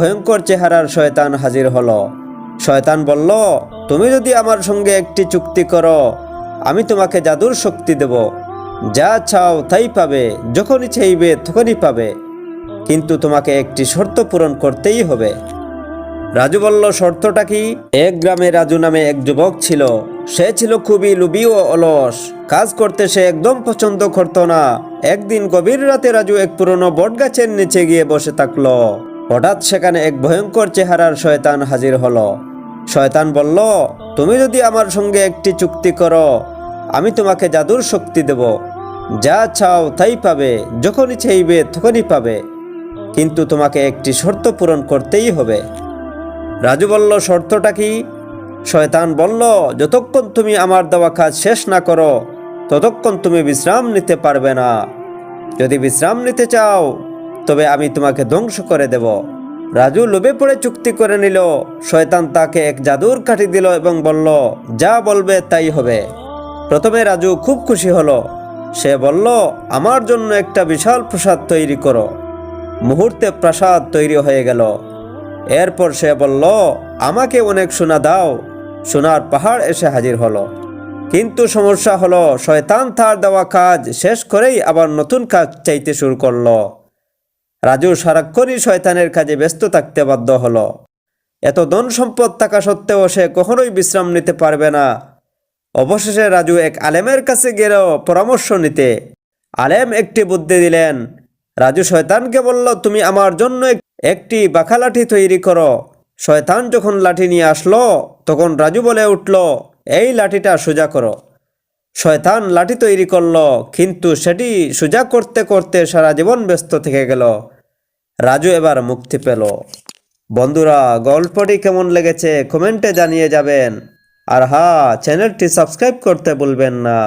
ভয়ঙ্কর চেহারার শয়তান হাজির হলো। শয়তান বলল, তুমি যদি আমার সঙ্গে একটি চুক্তি করো, আমি তোমাকে জাদুর শক্তি দেব। যা চাও তাই পাবে, যখনই চাইবে তখনই পাবে। কিন্তু তোমাকে একটি শর্ত পূরণ করতেই হবে। রাজু বলল, শর্তটা কি? এক গ্রামে রাজু নামে এক যুবক ছিল। সে ছিল খুবই লুবি ও অলস। কাজ করতে সে একদম পছন্দ করত না। একদিন গভীর রাতে রাজু এক পুরনো বটগাছের নিচে গিয়ে বসে থাকল। হঠাৎ সেখানে এক ভয়ঙ্কর চেহারার শয়তান হাজির হলো। শয়তান বলল, তুমি যদি আমার সঙ্গে একটি চুক্তি করো, আমি তোমাকে জাদুর শক্তি দেব। যা চাও তাই পাবে, যখনই চাইবে তখনই পাবে। কিন্তু তোমাকে একটি শর্ত পূরণ করতেই হবে। রাজু বলল, শর্তটা কি? শয়তান বলল, যতক্ষণ তুমি আমার দেওয়া কাজ শেষ না করো, ততক্ষণ তুমি বিশ্রাম নিতে পারবে না। যদি বিশ্রাম নিতে চাও তবে আমি তোমাকে ধ্বংস করে দেব। রাজু লোভে পড়ে চুক্তি করে নিল। শয়তান তাকে এক জাদুর কাঠি দিল এবং বলল, যা বলবে তাই হবে। প্রথমে রাজু খুব খুশি হলো। সে বলল, আমার জন্য একটা বিশাল প্রসাদ তৈরি করো। মুহূর্তে প্রাসাদ তৈরি হয়ে গেল। এরপর সে বলল, আমাকে অনেক সোনা দাও। সোনার পাহাড় এসে হাজির হলো। কিন্তু সমস্যা হলো, শয়তান তার দেওয়া কাজ শেষ করেই আবার নতুন কাজ চাইতে শুরু করল। রাজু সারাক্ষণই শয়তানের কাজে ব্যস্ত থাকতে বাধ্য হলো। এত ধন সম্পদ থাকা সত্ত্বেও সে কখনোই বিশ্রাম নিতে পারবে না। অবশেষে রাজু এক আলেমের কাছে গেল পরামর্শ নিতে। আলেম একটি বুদ্ধি দিলেন, রাজু শয়তানকে বলল, তুমি আমার জন্য একটি বাঁকা লাঠি তৈরি করো। শয়তান যখন লাঠি নিয়ে আসলো, তখন রাজু বলে উঠল, এই লাঠিটা সোজা করো। শয়তান লাঠি তৈরি করল, কিন্তু সেটি সোজা করতে করতে সারা জীবন ব্যস্ত থেকে গেল। রাজু এবার মুক্তি পেল। বন্ধুরা, গল্পটি কেমন লেগেছে কমেন্টে জানিয়ে যাবেন। আর হ্যাঁ চ্যানেলটি সাবস্ক্রাইব করতে ভুলবেন না।